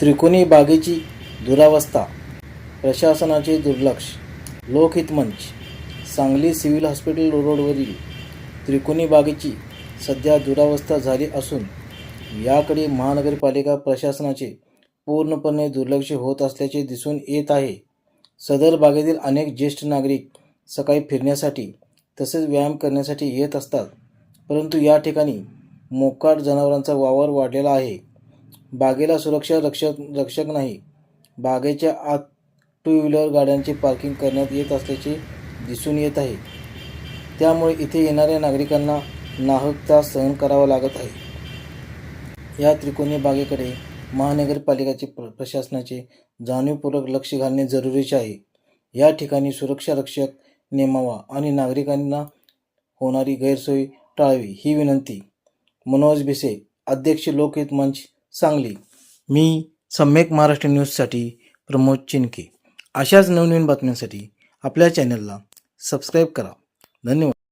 त्रिकोणी बागेची दुरावस्था प्रशासनाचे दुर्लक्ष लोकहित मंच सांगली सिव्हिल हॉस्पिटल रोडवरील त्रिकोणी बागेची सध्या दुरावस्था झाली असून याकडे महानगरपालिका प्रशासनाचे पूर्णपणे दुर्लक्ष होत असल्याचे दिसून येत आहे. सदर बागेतील अनेक ज्येष्ठ नागरिक सकाळी फिरण्यासाठी तसेच व्यायाम करण्यासाठी येत असतात परंतु या ठिकाणी मोकाट जनावरांचा वावर वाढलेला आहे. बागेला सुरक्षा रक्षक रक्षक नाही. बागेच्या आत टू व्हीलर गाड्यांचे पार्किंग करण्यात येत असल्याचे दिसून येत आहे. त्यामुळे इथे येणाऱ्या नागरिकांना नाहक त्रास सहन करावा लागत आहे. या त्रिकोणी बागेकडे महानगरपालिकाचे प्र प्रशासनाचे जाणीवपूर्वक लक्ष घालणे जरुरीचे आहे. या ठिकाणी सुरक्षा रक्षक नेमावा आणि नागरिकांना होणारी गैरसोय टाळावी ही विनंती. मनोज भिसे अध्यक्ष लोकहित मंच सांगली मी सम्यक महाराष्ट्र न्यूजसाठी प्रमोद चिनके. अशाच नवनवीन बातम्यांसाठी आपल्या चॅनलला सबस्क्राईब करा. धन्यवाद.